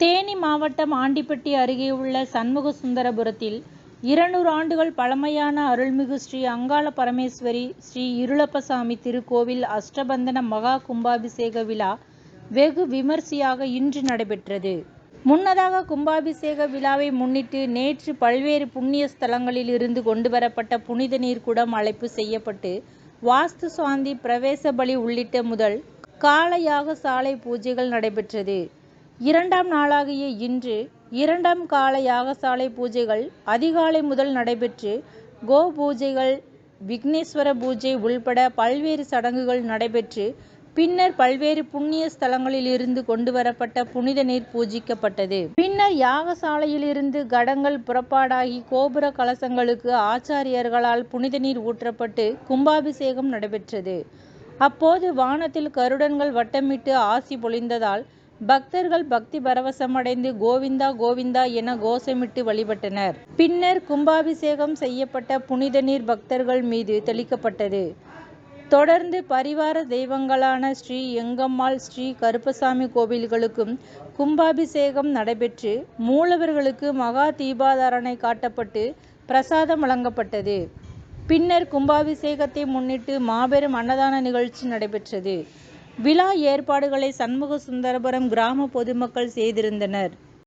தேனி மாவட்டம் ஆண்டிப்பட்டி அருகே உள்ள சண்முகசுந்தரபுரத்தில் இருநூறு ஆண்டுகள் பழமையான அருள்மிகு ஸ்ரீ அங்காள பரமேஸ்வரி ஸ்ரீ இருளப்பசாமி திருக்கோவில் அஷ்டபந்தன மகா கும்பாபிஷேக விழா வெகு விமர்சையாக இன்று நடைபெற்றது. முன்னதாக கும்பாபிஷேக விழாவை முன்னிட்டு நேற்று பல்வேறு புண்ணிய ஸ்தலங்களில் இருந்து கொண்டுவரப்பட்ட புனித நீர் குடம் அழைப்பு செய்யப்பட்டு வாஸ்து சாந்தி பிரவேச பலி உள்ளிட்ட முதல் கால யாக சாலை பூஜைகள் நடைபெற்றது. இரண்டாம் நாளாகிய இன்று இரண்டாம் கால யாகசாலை பூஜைகள் அதிகாலை முதல் நடைபெற்று கோ பூஜைகள் விக்னேஸ்வர பூஜை உள்பட பல்வேறு சடங்குகள் நடைபெற்று பின்னர் பல்வேறு புண்ணிய ஸ்தலங்களில் கொண்டு வரப்பட்ட புனித நீர் பூஜிக்கப்பட்டது. பின்னர் யாகசாலையிலிருந்து கடங்கள் புறப்பாடாகி கோபுர கலசங்களுக்கு ஆச்சாரியர்களால் புனித நீர் ஊற்றப்பட்டு கும்பாபிஷேகம் நடைபெற்றது. அப்போது வானத்தில் கருடன்கள் வட்டமிட்டு ஆசி பொழிந்ததால் பக்தர்கள் பக்தி பரவசமடைந்து கோவிந்தா கோவிந்தா என கோஷமிட்டு வழிபட்டனர். பின்னர் கும்பாபிஷேகம் செய்யப்பட்ட புனித நீர் பக்தர்கள் மீது தெளிக்கப்பட்டது. தொடர்ந்து பரிவார தெய்வங்களான ஸ்ரீ எங்கம்மாள் ஸ்ரீ கருப்பசாமி கோவில்களுக்கும் கும்பாபிஷேகம் நடைபெற்று மூலவர்களுக்கு மகா தீபாதாரணை காட்டப்பட்டு பிரசாதம் வழங்கப்பட்டது. பின்னர் கும்பாபிஷேகத்தை முன்னிட்டு மாபெரும் அன்னதான நிகழ்ச்சி நடைபெற்றது. விழா ஏற்பாடுகளை சண்முக சுந்தரபுரம் கிராம பொதுமக்கள் செய்திருந்தனர்.